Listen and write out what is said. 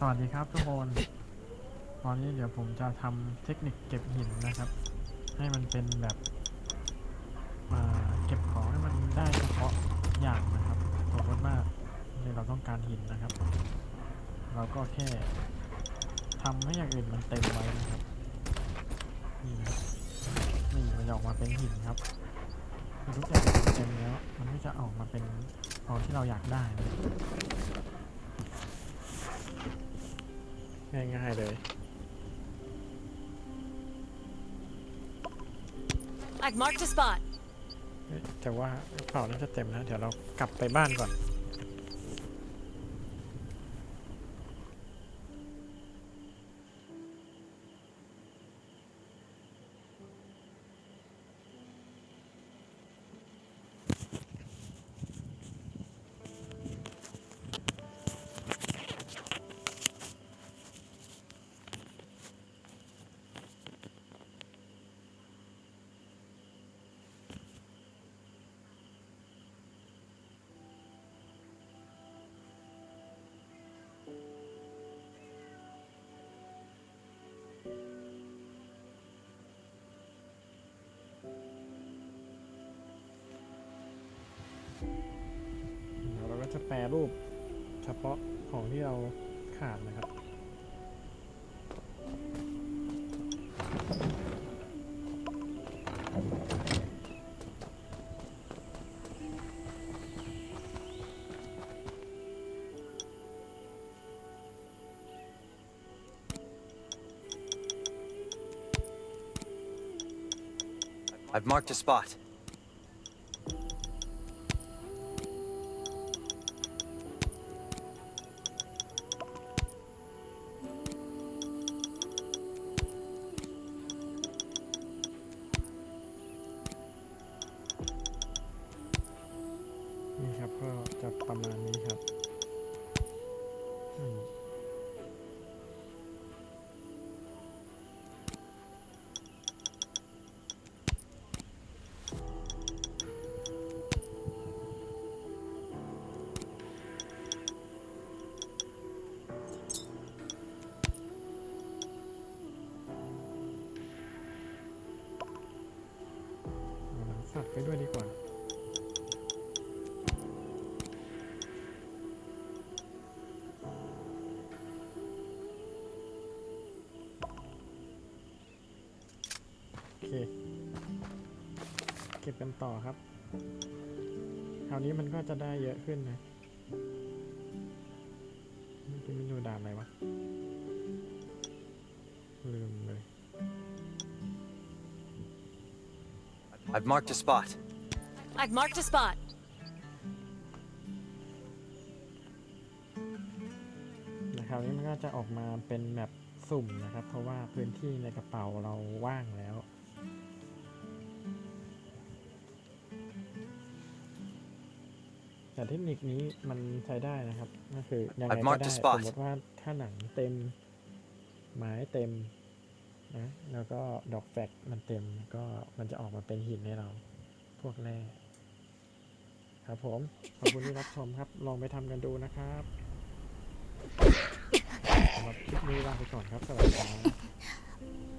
สวัสดีครับทุกคน ตอนนี้เดี๋ยวผมจะทำเทคนิคเก็บหินนะครับ ให้มันเป็นแบบเก็บของให้มันได้เฉพาะอย่างนะครับสมมติว่าเนี่เราต้องการหินนะครับ เราก็แค่ทำให้อย่างอื่นมันเต็มไว้นะครับ นี่นะนี่มันจะออกมาเป็นหินครับทุกอย่างมันเต็มแล้ว มันก็จะออกมาเป็นตอนที่เราอยากได้นะ ง่ายๆเลย I've marked a spot. เฮ้ยแต่ว่าเป่าน่าจะเต็มนะเดี๋ยวเรากลับไปบ้านก่อน จะแปรรูปเฉพาะของที่เราขาดนะครับ I've marked a spot.. นี่ครับ ก็จะประมาณนี้ครับอืมเอาหนังสัตว์ไปด้วยดีกว่า เค เก็บกันต่อครับคราวนี้มันก็จะได้เยอะขึ้นนะเมื่อกี้มันอยู่ด่านไหนวะ ลืมเลย I've marked a spot. I've marked a spot. นะครับนี้มันก็จะออกมาเป็นแมปสุ่มนะครับ เพราะว่าพื้นที่ในกระเป๋าเราว่างแล้ว แต่เทคนิคนี้มันใช้ได้นะครับ ก็คือยังไง I've ก็ marked ได้ a ส spot มมติว่าถ้าหนังเต็ม ไม้เต็มนะแล้วก็ดอกแฟกมันเต็มก็มันจะออกมาเป็นหินให้เรา พวกแร่ครับผม ขอบคุณที่รับชมครับ ลองไปทำกันดูนะครับสำหรับคลิปนี้ลาไปก่อนครับ สวัสดีครับ